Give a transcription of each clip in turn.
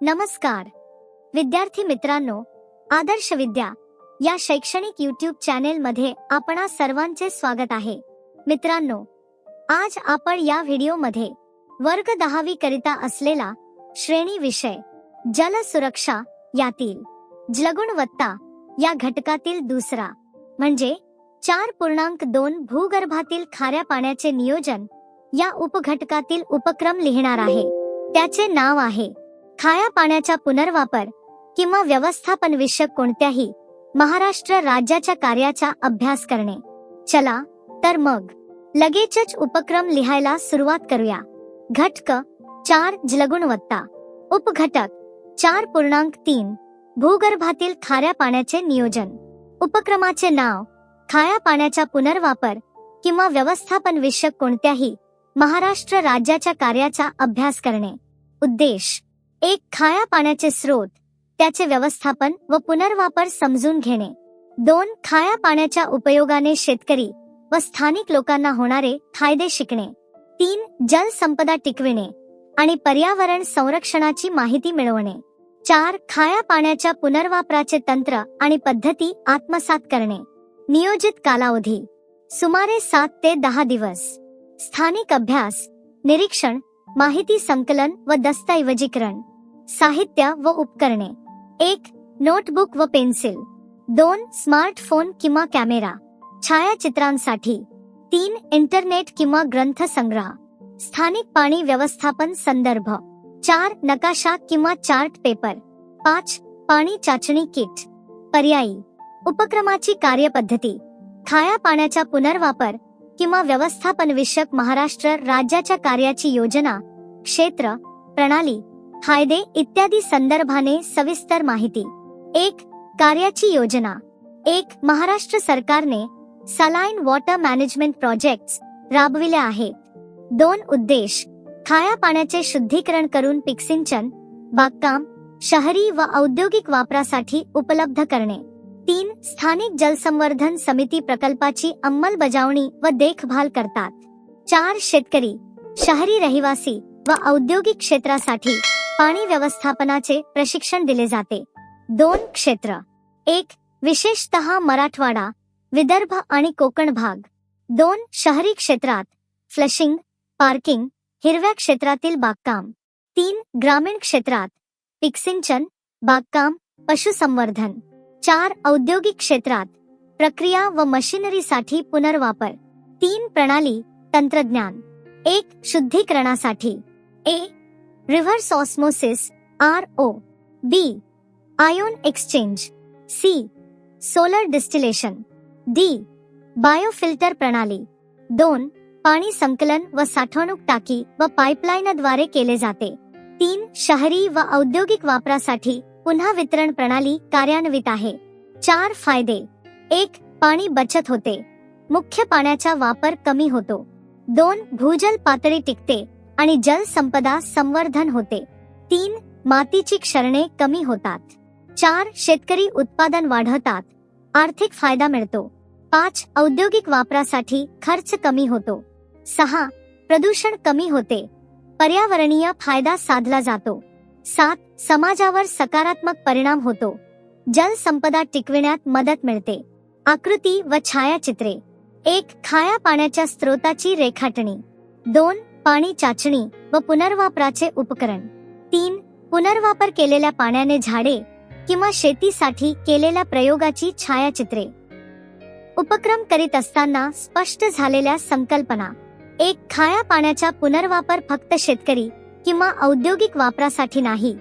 नमस्कार. विद्यार्थी मित्रांनो आदर्श विद्या या शैक्षणिक युट्यूब चॅनेल मध्ये आपणा सर्वांचे स्वागत आहे. मित्रांनो आज आपण या व्हिडिओमध्ये वर्ग दहावी करिता असलेला श्रेणी विषय जल सुरक्षा यातील जलगुणवत्ता या घटकातील दुसरा म्हणजे चार पूर्णांक दोन भूगर्भातील खाऱ्या पाण्याचे नियोजन या उपघटकातील उपक्रम लिहिणार आहे. त्याचे नाव आहे खाया पाण्याचा पुनर्वापर किंवा व्यवस्थापन विषयक कोणत्याही महाराष्ट्र राज्याच्या कार्याचा अभ्यास करणे. चला तर मग लगेचच उपक्रम लिहायला सुरुवात करूया. घटक चार जलगुणवत्ता उपघटक चार पूर्णांक तीन भूगर्भातील खाऱ्या पाण्याचे नियोजन. उपक्रमाचे नाव खाऱ्या पाण्याचा पुनर्वापर किंवा व्यवस्थापन विषयक कोणत्याही महाराष्ट्र राज्याच्या कार्याचा अभ्यास करणे. उद्देश एक खाया पाण्याचे स्रोत त्याचे व्यवस्थापन व पुनर्वापर समजून घेणे. दोन खाया पाण्याच्या उपयोगाने शेतकरी व स्थानिक लोकांना होणारे फायदे शिकणे. तीन जलसंपदा टिकविणे आणि पर्यावरण संरक्षणाची माहिती मिळवणे. चार खाया पाण्याच्या पुनर्वापराचे तंत्र आणि पद्धती आत्मसात करणे. नियोजित कालावधी सुमारे सात ते दहा दिवस. स्थानिक अभ्यास निरीक्षण माहिती संकलन व दस्तऐवजीकरण. साहित्य व उपकरणे. एक नोटबुक व पेन्सिल. दोन स्मार्टफोन किंवा कॅमेरा. छायाचित्रांसाठी. तीन इंटरनेट किंवा ग्रंथ संग्रह स्थानिक पाणी व्यवस्थापन संदर्भ. चार नकाशा किंवा चार्ट पेपर. पाच पाणी चाचणी किट. पर्यायी. उपक्रमाची कार्यपद्धती. खाया पाण्याचा पुनर्वापर किंवा व्यवस्थापन विषयक महाराष्ट्र राज्याच्या कार्याची योजना क्षेत्र प्रणाली फायदे इत्यादी संदर्भाने सविस्तर माहिती. एक कार्याची योजना. एक महाराष्ट्र सरकारने सलाईन वॉटर मॅनेजमेंट प्रोजेक्ट राबविले आहेत. दोन उद्देश खाया पाण्याचे शुद्धीकरण करून पीक सिंचन बागकाम शहरी व औद्योगिक वापरासाठी उपलब्ध करणे. तीन स्थानिक जलसंवर्धन समिती प्रकल्पाची अंमलबजावणी व देखभाल करतात. चार शेतकरी शहरी रहिवासी व औद्योगिक क्षेत्रासाठी पाणी व्यवस्थापनाचे प्रशिक्षण दिले जाते. दोन क्षेत्र. एक विशेषतः मराठवाडा विदर्भ आणि कोकण भाग. दोन शहरी क्षेत्रात फ्लशिंग पार्किंग हिरव्या क्षेत्रातील बागकाम. तीन ग्रामीण क्षेत्रात पिकसिंचन बागकाम पशुसंवर्धन. चार औद्योगिक क्षेत्रात प्रक्रिया व मशिनरीसाठी पुनर्वापर. तीन प्रणाली तंत्रज्ञान. एक शुद्धीकरणासाठी. A reverse osmosis R O B ion exchange C solar distillation D biofilter प्रणाली. दोन पाणी संकलन व साठवणूक टाकी व पाईपलाईनद्वारे केले जाते. तीन शहरी व औद्योगिक वापरासाठी पुन्हा वितरण प्रणाली कार्यान्वित आहे. चार फायदे. एक पाणी बचत होते. मुख्य पाण्याचा वापर कमी होतो. दोन भूजल पातळी टिकते. आणि जलसंपदा संवर्धन होते. तीन मातीची क्षरणे कमी होतात. चार शेतकरी उत्पादन वाढवतात आर्थिक फायदा मिळतो. पाच औद्योगिक वापरासाठी खर्च कमी होतो. सहा प्रदूषण कमी होते. पर्यावरणीय फायदा साधला जातो. सात समाजावर सकारात्मक परिणाम होतो. जलसंपदा टिकविण्यात मदत मिळते. आकृती व छायाचित्रे. एक खाया पाण्याच्या स्रोताची रेखाटणी. दोन पाणी चाचणी व पुनर्वापराचे उपकरण. तीन पुनर्वापर केलेल्या पाण्याने झाडे किंवा शेतीसाठी केलेल्या प्रयोगाची छायाचित्रे. उपक्रम करीत असताना स्पष्ट झालेल्या संकल्पना. एक खाया पाण्याचा पुनर्वापर फक्त शेतकरी किंवा औद्योगिक वापरासाठी नाही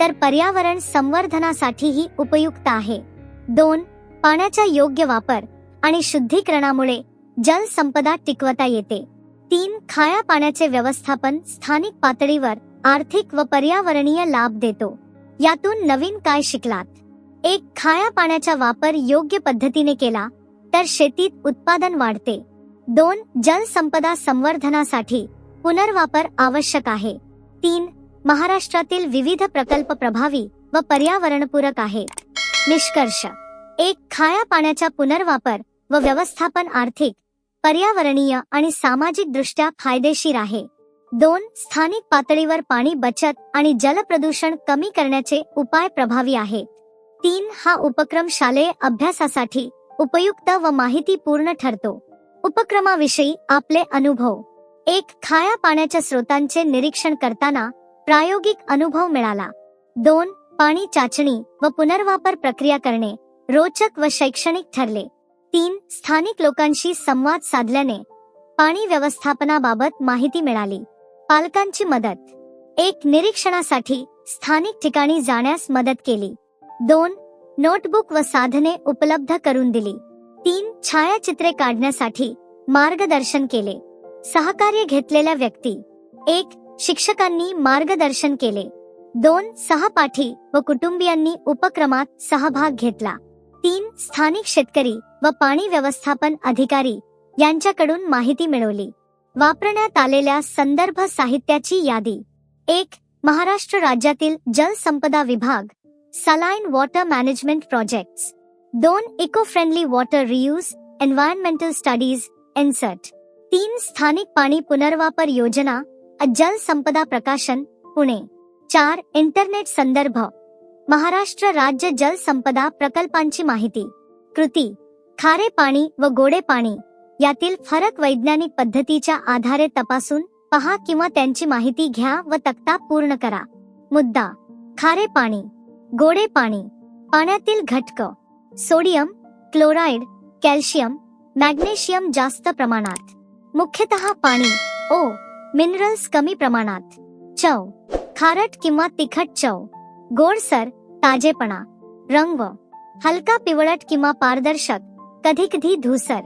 तर पर्यावरण संवर्धनासाठीही उपयुक्त आहे. दोन पाण्याचा योग्य वापर आणि शुद्धीकरणामुळे जलसंपदा टिकवता येते. तीन खाया पाण्याचे व्यवस्थापन स्थानिक पातळीवर आर्थिक व पर्यावरणीय लाभ देतो. यातून नवीन काय शिकलात? एक खाया पाण्याचा वापर योग्य पद्धतीने केला तर शेतीत उत्पादन वाढते. दोन जलसंपदा संवर्धनासाठी पुनर्वापर आवश्यक आहे. तीन महाराष्ट्रातील विविध प्रकल्प प्रभावी व पर्यावरणपूरक आहे. निष्कर्ष. एक खाया पाण्याचा पुनर्वापर व व्यवस्थापन आर्थिक पर्यावरणीय आणि सामाजिक दृष्ट्या फायदेशीर आहे. दोन स्थानिक पातळीवर पाणी बचत आणि जलप्रदूषण कमी करण्याचे उपाय प्रभावी आहेत. तीन हा उपक्रम शालेय अभ्यासासाठी उपयुक्त व माहितीपूर्ण ठरतो. उपक्रमाविषयी आपले अनुभव. एक खाया पाण्याच्या स्रोतांचे निरीक्षण करताना प्रायोगिक अनुभव मिळाला. दोन पाणी चाचणी व पुनर्वापर प्रक्रिया करणे रोचक व शैक्षणिक ठरले. तीन स्थानिक लोकांशी संवाद साधल्याने पाणी व्यवस्थापनाबाबत माहिती मिळाली. पालकांची मदत. एक निरीक्षणासाठी स्थानिक ठिकाणी जाण्यास मदत केली. दोन नोटबुक व साधने उपलब्ध करून दिली. तीन छायाचित्रे काढण्यासाठी मार्गदर्शन केले. सहकार्य घेतलेल्या व्यक्ती. एक शिक्षकांनी मार्गदर्शन केले. दोन सहपाठी व कुटुंबियांनी उपक्रमात सहभाग घेतला. तीन स्थानिक शेतकरी व पाणी व्यवस्थापन अधिकारी यांच्याकडून माहिती मिळवली. वापरण्यात आलेल्या संदर्भ साहित्याची यादी. एक महाराष्ट्र राज्यातील जलसंपदा विभाग सलाइन वॉटर मॅनेजमेंट प्रोजेक्ट्स. दोन eco friendly water reuse environmental studies insert तीन स्थानिक पाणी पुनर्वापर योजना जलसंपदा प्रकाशन पुणे. चार इंटरनेट संदर्भ महाराष्ट्र राज्य जल संपदा प्रकल्पांची माहिती. कृती खारे पाणी व गोडे पाणी यातील फरक वैज्ञानिक पद्धतीच्या आधारे तपासून पहा किंवा त्यांची माहिती घ्या व तक्ता पूर्ण करा. मुद्दा खारे पाणी गोडे पाणी पाण्यातील घटक सोडियम क्लोराईड कॅल्शियम मॅग्नेशियम जास्त प्रमाणात. मुख्यतः पाणी ओ मिनरल्स कमी प्रमाणात. चव खारट किंवा तिखट चव. गोडसर ताजेपणा, रंग, हलका पिवळट किंवा पारदर्शक कधी कधी धूसर,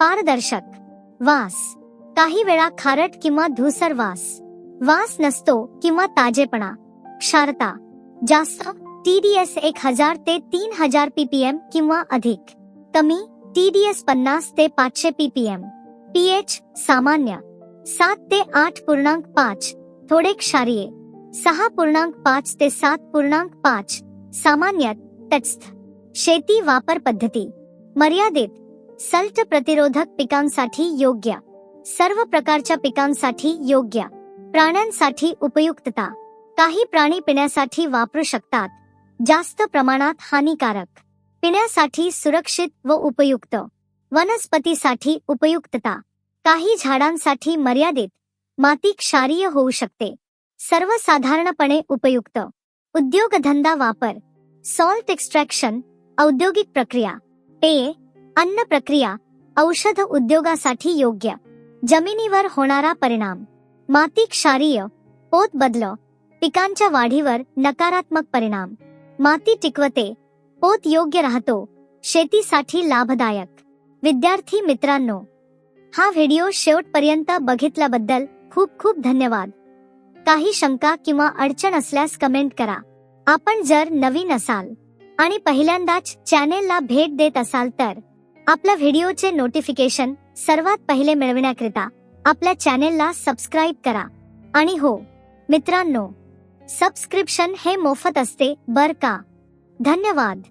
पारदर्शक, वास, काही वेळा खारट किंवा धूसर वास वास नसतो किंवा ताजेपणा, क्षारता, जास्त, टीडीएस एक हज़ार ते तीन हज़ार पीपीएम किंवा अधिक, कमी, टीडीएस पन्नास ते पाचशे पीपीएम, पीएच सामान्य, सात ते आठ पूर्णांक पाच, थोडे क्षारीय, सहा पूर्णांक पाच ते सात पूर्णांक पाच सामान्य तटस्थ शेती वापर पद्धती मर्यादित सल्ट प्रतिरोधक पिकांसाठी योग्य सर्व प्रकारच्या पिकांसाठी योग्य प्राण्यांसाठी उपयुक्तता काही प्राणी पिण्यासाठी वापरू शकतात जास्त प्रमाणात हानिकारक पिण्यासाठी सुरक्षित व उपयुक्त वनस्पतीसाठी उपयुक्तता काही झाडांसाठी मर्यादित माती क्षारीय होऊ शकते सर्वसाधारणपणे उपयुक्त उद्योगधंदा वापर सॉल्ट एक्स्ट्रॅक्शन औद्योगिक प्रक्रिया. पेय अन्न प्रक्रिया औषध उद्योगासाठी योग्य. जमिनीवर होणारा परिणाम. माती क्षारीय पोत बदल पिकांच्या वाढीवर नकारात्मक परिणाम. माती टिकवते पोत योग्य राहतो शेतीसाठी लाभदायक. विद्यार्थी मित्रांनो हा व्हिडिओ शेवटपर्यंत बघितल्याबद्दल खूप खूप धन्यवाद. काही शंका किंवा अडचण असल्यास कमेंट करा. आपण जर नवीन असाल आणि पहिल्यांदाच चॅनेलला भेट देत असाल तर आपल्या व्हिडिओचे नोटिफिकेशन सर्वात पहिले मिळविण्याकरिता आपल्या चॅनेलला सबस्क्राईब करा. आणि हो मित्रांनो सबस्क्रिप्शन हे मोफत असते बर का? धन्यवाद!